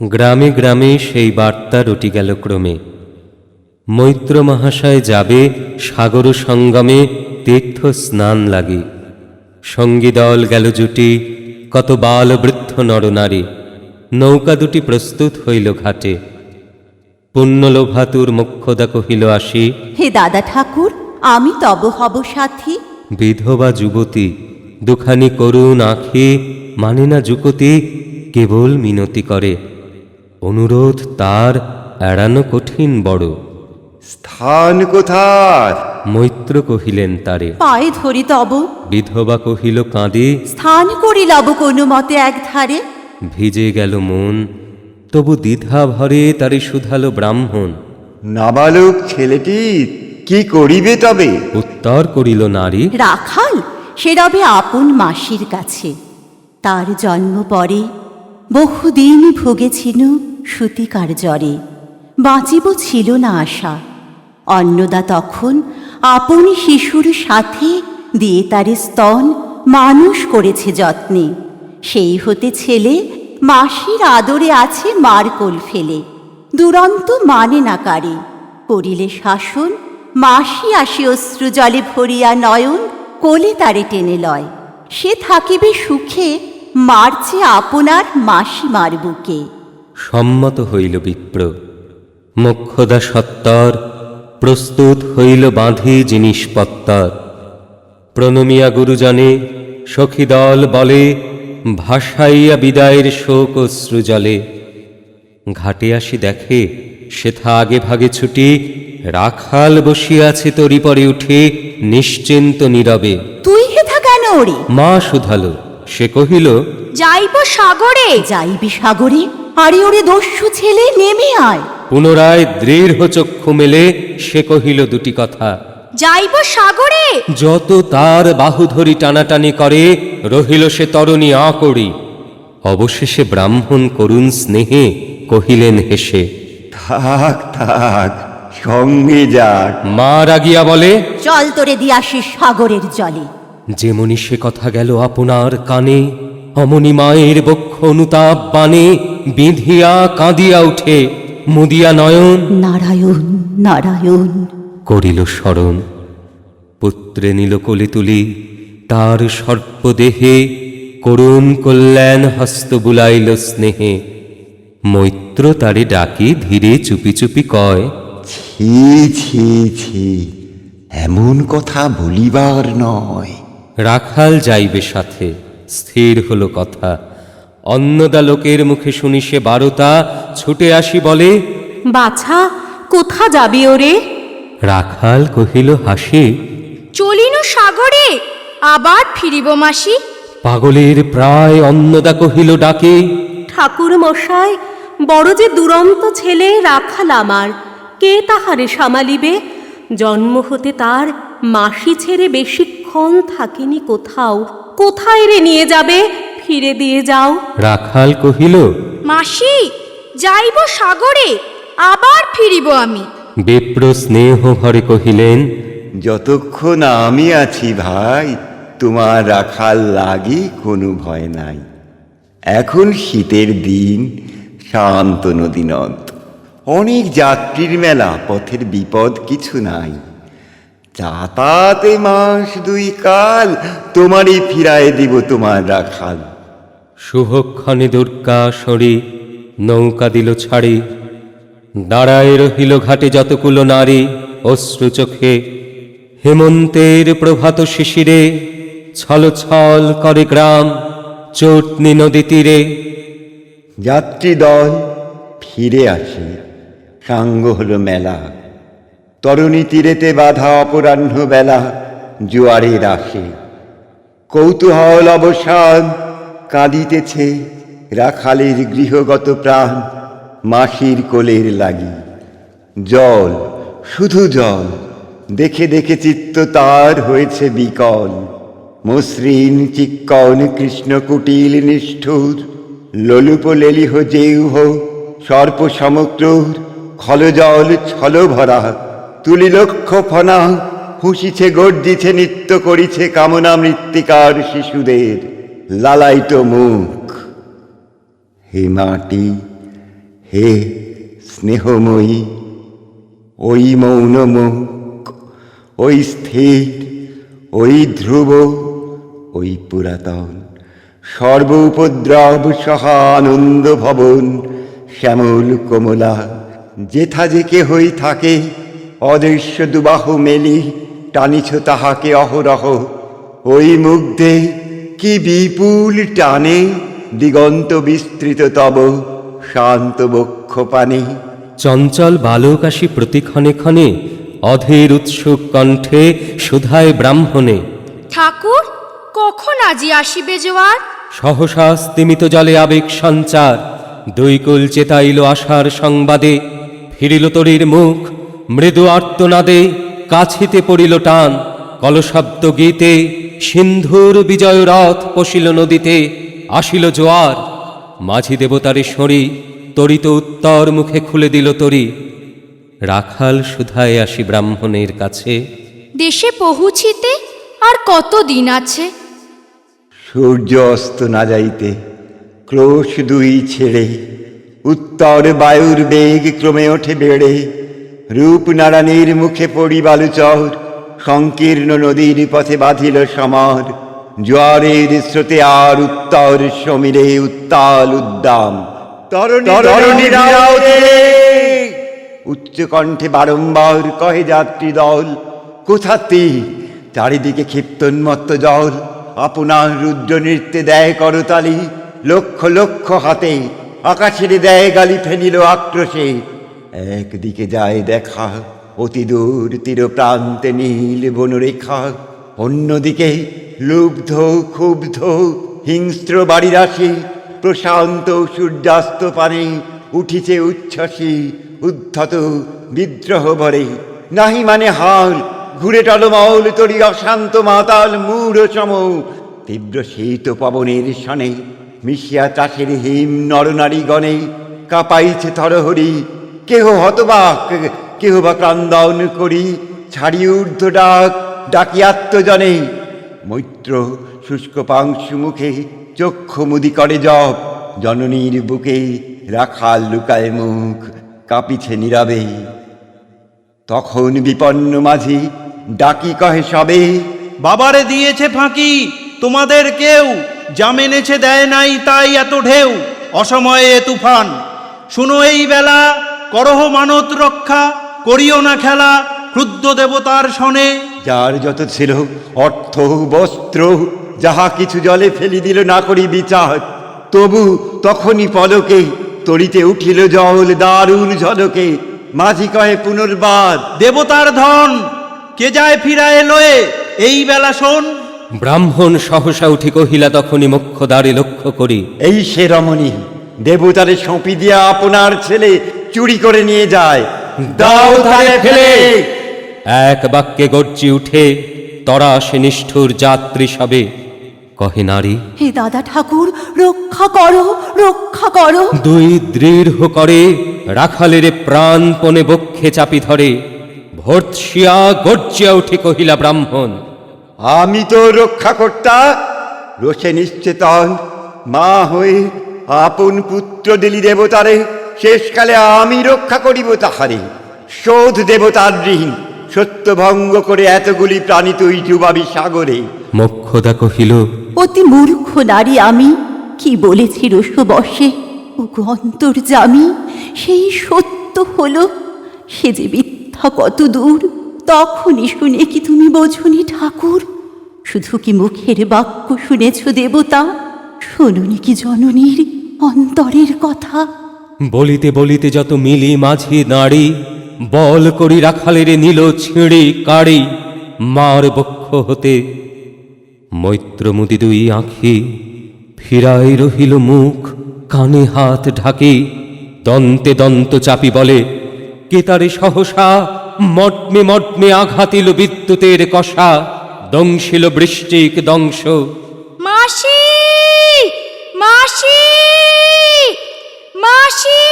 গ্রামে গ্রামে সেই বার্তা রটি গেল ক্রমে। মৈত্র মহাশয় যাবে সাগর সঙ্গমে তীর্থ স্নান লাগে। সঙ্গী দল গেল জুটি কত বাল বৃদ্ধ নরনারী নৌকা দুটি প্রস্তুত হইল ঘাটে। পুণ্যলোভাতুর মুখ্যদা কহিল আসি হে দাদা ঠাকুর আমি তব হব সাথী। বিধবা যুবতী দুখানি করুণ আঁখি মানে না যুকতি কেবল মিনতি করে। অনুরোধ তার এড়ানো কঠিন বড়। স্থান কোথার মৈত্র কহিলেন তারে। পায়ে ধরি তব। বিধবা কহিল কাঁদে? স্থান করি লব কোনো মতে এক ধারে ভিজে গেল মন তবু দ্বিধা ভরে তারে শুধালো ব্রাহ্মণ। নাবালক ছেলেটি কি করিবে তবে? উত্তর করিল নারী রাখাল সে রবে আপন মাসির কাছে। তার জন্ম পরে বহুদিন ভুগেছিল সুতিকার জ্বরে। বাঁচিব ছিল না আশা। অন্নদা তখন আপন শিশুর সাথে দিয়ে তারে স্তন মানুষ করেছে যত্নে। সেই হতে ছেলে মাসির আদরে আছে মার কোল ফেলে। দুরন্ত মানে না কারে। করিলে শাসন, মাসি আসি অশ্রু জলে ভরিয়া নয়ন কোলে তারে টেনে লয়। সে থাকিবে সুখে মারছে আপনার মাসি মার বুকে। সম্মত হইল বিপ্র। মোক্ষদা সত্তর প্রস্তুত হইল বাঁধি জিনিসপত্তর প্রণমিয়া গুরুজনে সখীদল বলে ভাসাইয়া বিদায়ের শোক অশ্রু জলে। ঘাটে আসি দেখে সেথা আগে ভাগে ছুটি রাখাল বসিয়াছে তরি পরে উঠে নিশ্চিন্ত নীরবে। তুই হেথা কেন মা শুধালো। সে কহিল যাইব সাগরে। যাইবি সাগরে? আরে ওরে দস্যু ছেলে নেমে আয়। পুনরায় দৃঢ় চক্ষু মেলে সে কহিল দুটি কথা। যাইব সাগরে? যত তার বাহু ধরি টানাটানি করে রহিল সে তরণী আকড়ি। অবশেষে ব্রাহ্মণ করুণ স্নেহে কহিলেন হেসে থাক থাক সঙ্গে যাক। মা রাগিয়া বলে চল তোরে দিয়ে আসিস সাগরের জলে। যেমনি সে কথা গেল আপনার কানে অমনি মায়ের বক্ষ অনুতাপ বানে বিঁধিয়া কাঁদিয়া উঠে মুদিয়া নয়ন। নারায়ণ নারায়ণ। করিল স্মরণ পুত্রে নিল কোলে তুলি তার সর্পদেহে করুণ কল্যাণ হস্ত বুলাইল স্নেহে। মৈত্র তারে ডাকি ধীরে চুপি চুপি কয় ছি ছি ছি এমন কথা বলিবার নয়। রাখাল যাইবে সাথে স্থির হলো কথা। অন্নদা লোকের মুখে শুনি সে বারতা ছুটে আসি বলে বাছা কোথা যাবি ওরে? রাখাল কহিল হাসি? চলিন সাগরে আবার ফিরিব মাসি। পাগলের প্রায় অন্নদা কহিল ডাকে। ঠাকুর মশাই বড় যে দুরন্ত ছেলে রাখাল আমার কে তাহারে সামালিবে? জন্ম হতে তার মাসি ছেড়ে বেশিক্ষণ থাকেনি কোথাও কোথায় রে নিয়ে যাবে? ফিরে দিয়ে যাও। রাখাল কহিল মাসি যাইব সাগরে আবার ফিরিব আমি। বিপ্র স্নেহ ভরে কহিলেন যতক্ষণ আমি আছি ভাই তোমার রাখাল লাগি কোনো ভয় নাই। এখন শীতের দিন শান্ত নদী নদ অনেক যাত্রীর মেলা পথের বিপদ কিছু নাই। যাতায়াতে মাস দুই কাল তোমারই ফিরায় দিব তোমার রাখাল। শুভক্ষণে দুর্গা সরি নৌকা দিল ছাড়ি। দাঁড়ায় রহিল ঘাটে যতকুলো নারী অশ্রু চোখে। হেমন্তের প্রভাত শিশিরে ছল ছল করে গ্রাম চটনি নদী তীরে। যাত্রী দল ফিরে আসে সাঙ্গ হলো মেলা। তরুণী তীরেতে বাধা অপরাহ্ন বেলা জোয়ারের আসে কৌতূহল অবসান কাঁদিতেছে রাখালের গৃহগত প্রাণ মাসির কোলের লাগি। জল, শুধু জল, দেখে দেখে চিত্ত তার হয়েছে বিকল। মসৃণ চিক্কন কৃষ্ণ কুটিল নিষ্ঠুর, ললুপ লেলিহ জেউহ, সর্প সমক্রুর খলজল ছল ভরা তুলি লক্ষ ফনা ফুসিছে গর্জিছে, নৃত্য করিছে কামনা মৃত্তিকার শিশুদের লালাইত মুখ। হে মাটি, হে স্নেহময়ী, ওই মৌন মুখ, ওই স্থির, ওই ধ্রুব, ওই পুরাতন, সর্ব উপদ্রব সহানন্দ ভবন, শ্যামল কমলা, যেথা যে কেহই থাকে অদৃশ্য দুবাহু মেলি টানিছ তাহাকে অহরহ। ওই মুগ্ধে কি বিপুল টানে দিগন্ত বিস্তৃত তব শান্ত বক্ষ পানে। চঞ্চল বালক আসি প্রতিক্ষণে ক্ষণে অধীর উৎসুক কণ্ঠে সুধায় ব্রাহ্মণে। ঠাকুর কখন আজি আসিবে জোয়ার? সহসা স্তিমিত জলে আবেগ সঞ্চার দুই কুল চেতাইল আশার সংবাদে ফিরিল তরীর মুখ মৃদু আর্তনাদে কাছিতে পড়িল টান কলশব্দ গীতে সিন্ধুর বিজয় রথ পশিল নদীতে আসিল জোয়ার। মাঝি দেবতারে সরি তরিত উত্তর মুখে খুলে দিল তরি। রাখাল সুধায় আসি ব্রাহ্মণের কাছে। দেশে পৌঁছিতে আর কত দিন আছে? সূর্য অস্ত না যাইতে ক্রোশ দুই ছেড়ে উত্তর বায়ুর বেগ ক্রমে ওঠে বেড়ে। রূপনারায়ণীর মুখে পড়ি বালুচর সংকীর্ণ নদীর পথে বাঁধিল সমর। জোয়ারের স্রোতে আর উত্তর সমীরে উত্তাল উদ্দাম। তরণী রাউতে! উচ্চ কণ্ঠে বারংবার কহে যাত্রী দল কোথাতে চারিদিকে ক্ষিপ্তন্মত্ত জল আপনার রুদ্র নৃত্যে দেয় করতালি। লক্ষ লক্ষ হাতে আকাশের দেয় গালি ফেনিল আক্রোশে। একদিকে যায় দেখা অতি দূর তীর প্রান্তে নীল বনরেখা। অন্যদিকে লুব্ধ, ক্ষুব্ধ, হিংস্র বাড়ি রাশি প্রশান্ত সূর্যাস্ত পানে উঠিছে উচ্ছ্বাসী, উদ্ধত বিদ্রোহ ভরে। নাহি মানে হাল, ঘুরে টল টলমল তরি অশান্ত মাতাল মূঢ় সম তীব্র শীত পবনের সনে মিশিয়া চাষের হিম নরনারী গণে কাঁপাইছে থরহরি কেহ হতবাক, কেহ বা ক্রন্দন করি ছাড়ি ঊর্ধ্ব ডাক ডাকি আত্মজনে মৈত্র শুষ্ক পাংশু মুখে চক্ষু মুদি করে জপ, জননীর বুকে রাখাল লুকায় মুখ কাঁপিছে নীরবে। তখন বিপন্ন মাঝি ডাকি কহে সবে, বাবারে দিয়েছে ফাঁকি, তোমাদের কেউ জামেনেছে দেয় নাই তাই এত ঢেউ, অসময়ে তুফান। শুনো এই বেলা করহ মানত রক্ষা করিও না খেলা ক্রুদ্ধ দেবতার শনে। যার যত ছিল অর্থ বস্ত্র যাহা কিছু জলে ফেলি দিল না করি বিচার। তবু তখনই পলকে তরিতে উঠিল জল দারুণ ঝলকে। মাঝি কহে পুনর্বার দেবতার ধন কে যায় ফিরায় লয়ে? এই বেলা শোন। ব্রাহ্মণ সহসা উঠি কহিলা তখনই মুখ্য দ্বারে লক্ষ্য করি। এই সে রমণী দেবতারে সঁপি দিয়া আপনার ছেলে চুরি করে নিয়ে যায়। দাও তারে ফেলে। এক বাক্যে গর্জি উঠে তরা সে নিষ্ঠুর যাত্রী সবে। কহে নারী হে দাদা ঠাকুর রক্ষা করো রক্ষা করো। দুই দৃঢ় করে রাখালের প্রাণপণে বক্ষে চাপি ধরে। ভর্ৎসিয়া গর্জিয়া উঠে কহিলা ব্রাহ্মণ আমি তো রক্ষা কর্তা রোষে নিশ্চেতন মা হয়ে আপন পুত্র দিলি দেবতারে। শেষকালে আমি রক্ষা করিব তাহারে। শোধ দেবতার ঋণ সত্য ভঙ্গ করে এতগুলি প্রাণী তুই ডুবাবি সাগরে। মোক্ষদা কহিল অতি মূর্খ নারী আমি। কি বলেছি রসবশে ওগো অন্তর্জামি সেই সত্য হলো সে যে মিথ্যা কত দূর তখনই শুনে কি তুমি বোঝনি ঠাকুর? শুধু কি মুখের বাক্য শুনেছ দেবতা? শোনুনি কি জননীর অন্তরের কথা? বলিতে বলিতে যত মিলি মাঝি নাড়ি বল করি রাখালের নীল ছিঁড়ি কাড়ি, মার বক্ষ হতে। মৈত্রমুদি দুই আঁখি, ফিরাই রহিল মুখ, কানে হাত ঢাকি, দন্তে দন্ত চাপি বলে কেতারে সহসা? মটমে মটমে আঘাতিল বিদ্যুতের কষা, দংশিল বৃষ্টিক দংশ মাসি মাসি মাসি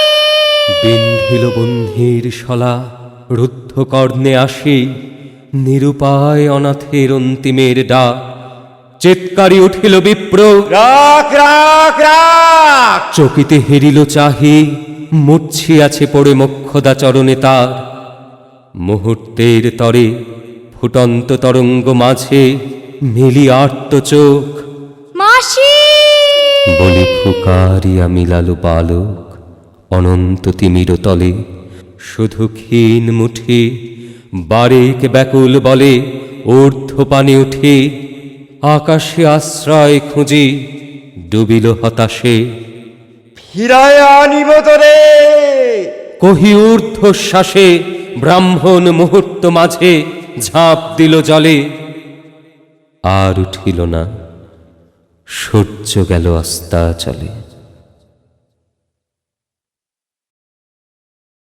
বিন্ধিল বন্ধির শলা রুদ্ধ কর্ণে আসি নিরুপায় অনাথের অন্তিমের ডাক চিৎকারি উঠিল বিপ্র। চকিতে হেরিল চাহি মূর্ছিয়াছে পড়ে মক্ষদা চরণে তার। মুহূর্তের তরে ফুটন্ত তরঙ্গ মাঝে মিলি আর্ত চোখ। মাসি! বলি ফুকারিয়া মিলালো বালক অনন্ত তিমির তলে শুধু ক্ষীণ মুঠে বারেক ব্যাকুল বলে ঊর্ধ্ব পানে উঠে আকাশে আশ্রয় খুঁজি ডুবিল হতাশে। ফিরায় আনিব তোরে। কহি ঊর্ধ্বশ্বাসে ব্রাহ্মণ মুহূর্ত মাঝে ঝাঁপ দিল জলে। আর উঠিল না সূর্য গেল অস্তা চলে